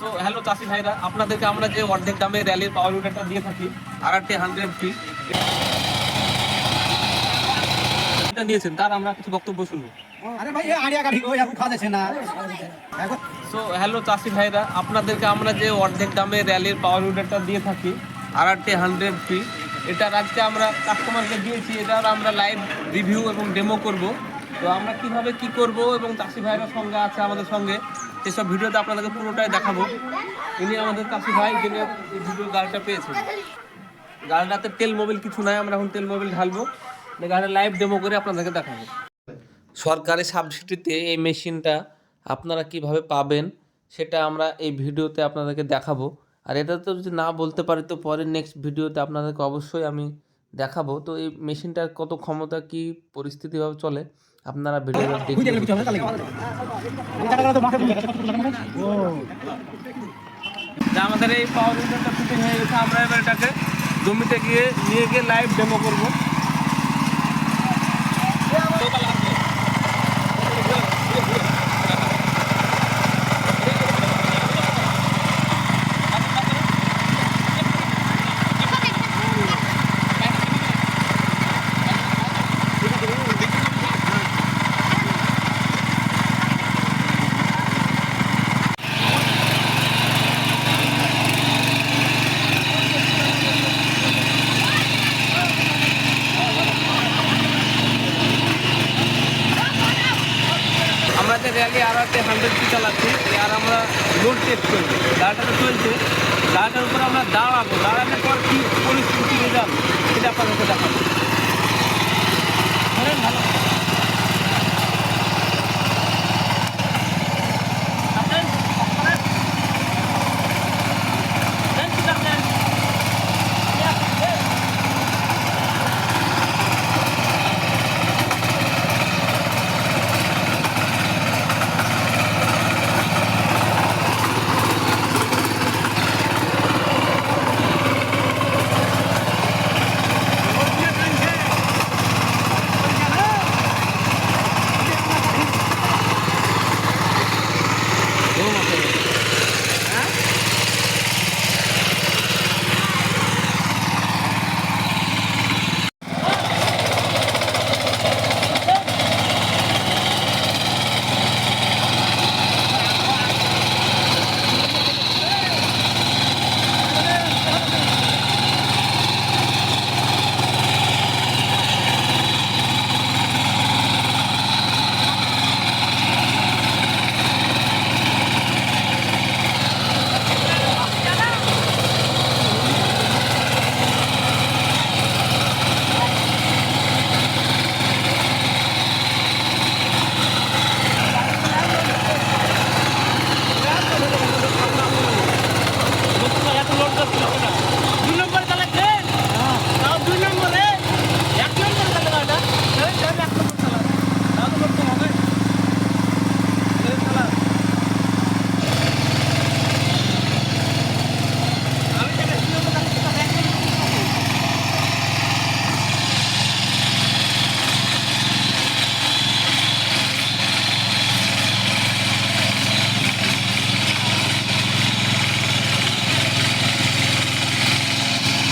So hello চাষি ভাইরা আপনাদেরকে আমরা যে অর্ধেক দামে র্যালির পাওয়ার উইডারটা দিয়ে থাকি আর আরটি হান্ড্রেড ফি এটা নিয়েছেন তার আমরা কিছু বক্তব্য শুনব। সো হ্যালো চাষি ভাইরা আপনাদেরকে আমরা যে অর্ধেক দামে র্যালির পাওয়ার উইডারটা দিয়ে থাকি আর আরটি হান্ড্রেড ফি এটার আজকে আমরা কাস্টমারকে দিয়েছি এটার আমরা লাইভ রিভিউ এবং ডেমো করব। তো আমরা কীভাবে কি করব এবং চাষি ভাইরা সঙ্গে আছে আমাদের সঙ্গে সেসব ভিডিওতে আপনাদেরকে পুরোটাই দেখাবো। ইনি আমাদের কাছে ভাই, যিনি ভিডিও গাড়িটা পেয়েছেন। গাড়িটাতে তেল মোবিল কিছু নাই, আমরা এখন তেল মোবিল ঢালবো। গাড়িটা লাইভ ডেমো করে আপনাদেরকে দেখাবো। সরকারি সাবসিডিতে এই মেশিনটা আপনারা কীভাবে পাবেন, সেটা আমরা এই ভিডিওতে আপনাদেরকে দেখাবো। আর এটা তো যদি না বলতে পারি, তো পরের নেক্সট ভিডিওতে আপনাদেরকে অবশ্যই আমি দেখাবো। তো এই মেশিনটার কত ক্ষমতা কি পরিস্থিতিভাবে চলে আপনারা ভিডিও দেখুন আমাদের এই পাওয়ার হয়ে আমরা এবার এটাকে জমিতে গিয়ে নিয়ে গিয়ে লাইভ ডেমো করব আমরা যে র্যালি আর একটা হান্ড্রেড পি চালাচ্ছি। আর আমরা লোড টেস্ট করব। গাড়িটা চলছে। গাড়িটার উপর আমরা দাঁড়াবো। দাঁড়ানোর পর কি পরিস্থিতি রেজাল্ট সেটা আপনাদেরকে দেখাবো। ভালো।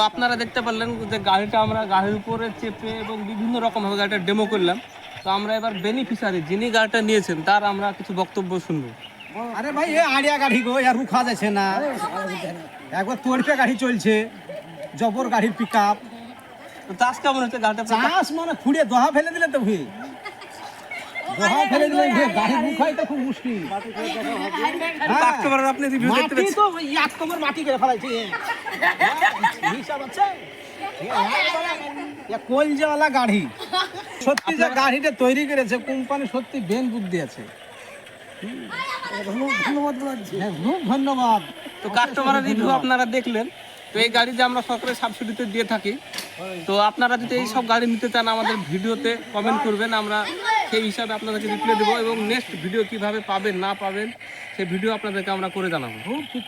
আপনারা দেখতে পারলেন যে গাড়িটা আমরা গাড়ির উপরে চেপে এবং বিভিন্ন রকমভাবে গাড়িটা ডেমো করলাম। তো আমরা এবার বেনিফিশিয়ারি যিনি গাড়িটা নিয়েছেন তার আমরা কিছু বক্তব্য শুনব। আরে ভাই এ আড়িয়া গাড়ি গো আর খাওয়া যাচ্ছে না। একবার তোরপে গাড়ি চলছে জবর গাড়ির পিক আপ তো চাষ কেমন হচ্ছে গাড়িটা? চাষ মানে খুঁড়ে দোহা ফেলে দিলে তো ভুই। দোহা ফেলে দিলে ভুই গাড়ি মুখাই তো খুব মুশকিল। হ্যাঁ। কাস্টমার আপনি রিভিউ দেখতে পাচ্ছেন তো এক কমর মাটি করে ফেলাইছে। হিসাব আছে? কলজাওয়ালা গাড়ি। সত্যি যে গাড়িটা তৈরি করেছে কোম্পানি সত্যি বেন বুদ্ধি আছে। ধন্যবাদ হ্যাঁ খুব ধন্যবাদ। তো কাস্টমারের রিভিউ আপনারা দেখলেন। তো এই গাড়ি যে আমরা সরকারি সাবসিডিতে দিয়ে থাকি তো আপনারা যদি এই সব গাড়ি নিতে চান আমাদের ভিডিওতে কমেন্ট করবেন আমরা সেই হিসাবে আপনাদেরকে রিপ্লাই দেবো এবং নেক্সট ভিডিও কীভাবে পাবেন, না পাবেন, সেই ভিডিও আপনাদেরকে আমরা করে জানাব। খুব ঠিক